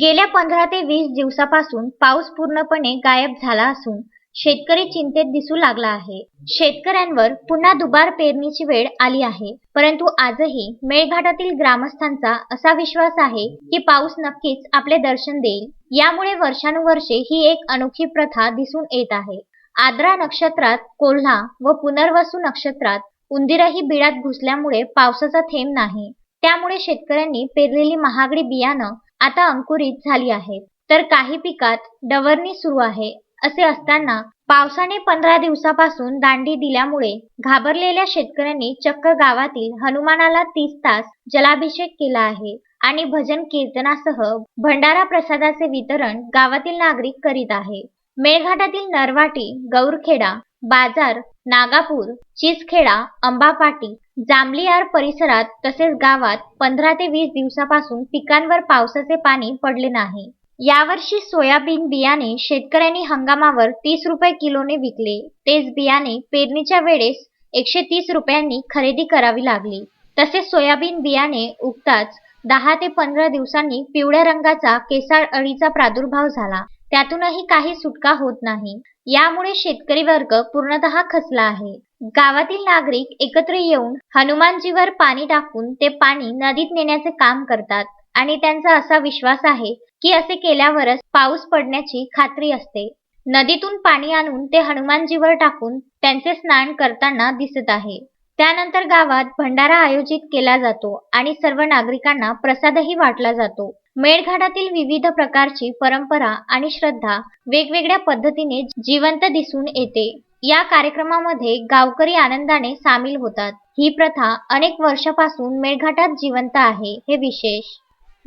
गेल्या पंधरा ते वीस दिवसापासून पाऊस पूर्णपणे गायब झाला असून शेतकरी चिंतेत दिसू लागला आहे. शेतकऱ्यांवर पुन्हा दुबार पेरणीची वेळ आली आहे परंतु आजही मेळघाटातील ग्रामस्थांचा असा विश्वास आहे की पाऊस नक्कीच आपले दर्शन देईल. यामुळे वर्षानुवर्षे ही एक अनोखी प्रथा दिसून येत आहे. आद्रा नक्षत्रात कोल्हा व पुनर्वसू नक्षत्रात उंदीरही बिळात घुसल्यामुळे पावसाचा थेंब नाही. त्यामुळे शेतकऱ्यांनी पेरलेली महागडी बियाणं आता अंकुरित झाली आहेत तर काही पिकात डवरणी सुरू आहे असे असताना पावसाने पंधरा दिवसापासून दांडी दिल्यामुळे घाबरलेल्या शेतकऱ्यांनी चक्क गावातील हनुमानाला तीस तास जलाभिषेक केला आहे आणि भजन कीर्तनासह भंडारा प्रसादाचे वितरण गावातील नागरिक करीत आहे. मेळघाटातील नरवाटी गौरखेडा बाजार नागापूर चिचखेडा अंबापाटी जांभलीयार परिसरात तसेच गावात पंधरा ते वीस दिवसापासून पिकांवर पावसाचे पाणी पडले नाही. यावर्षी सोयाबीन बियाणे शेतकऱ्यांनी हंगामावर तीस रुपये किलोने विकले. तेच बियाणे पेरणीच्या वेळेस एकशे तीस रुपयांनी खरेदी करावी लागली. तसेच सोयाबीन बियाणे उगताच दहा ते पंधरा दिवसांनी पिवळ्या रंगाचा केसाळ अळीचा प्रादुर्भाव झाला. त्यातूनही काही सुटका होत नाही. यामुळे शेतकरी वर्ग पूर्णतः खचला आहे. गावातील नागरिक एकत्र येऊन हनुमानजीवर पाणी टाकून ते पाणी नदीत नेण्याचे काम करतात आणि त्यांचा असा विश्वास आहे की असे केल्यावरच पाऊस पडण्याची खात्री असते. नदीतून पाणी आणून ते हनुमानजीवर टाकून त्यांचे स्नान करताना दिसत आहे. त्यानंतर गावात भंडारा आयोजित केला जातो आणि सर्व नागरिकांना प्रसादही वाटला जातो. मेळघाटातील विविध प्रकारची परंपरा आणि श्रद्धा वेगवेगळ्या पद्धतीने जिवंत दिसून येते. या कार्यक्रमामध्ये गावकरी आनंदाने सामील होतात. ही प्रथा अनेक वर्षापासून मेळघाटात जिवंत आहे हे विशेष.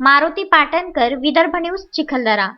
मारुती पाटणकर विदर्भ न्यूज चिखलदरा.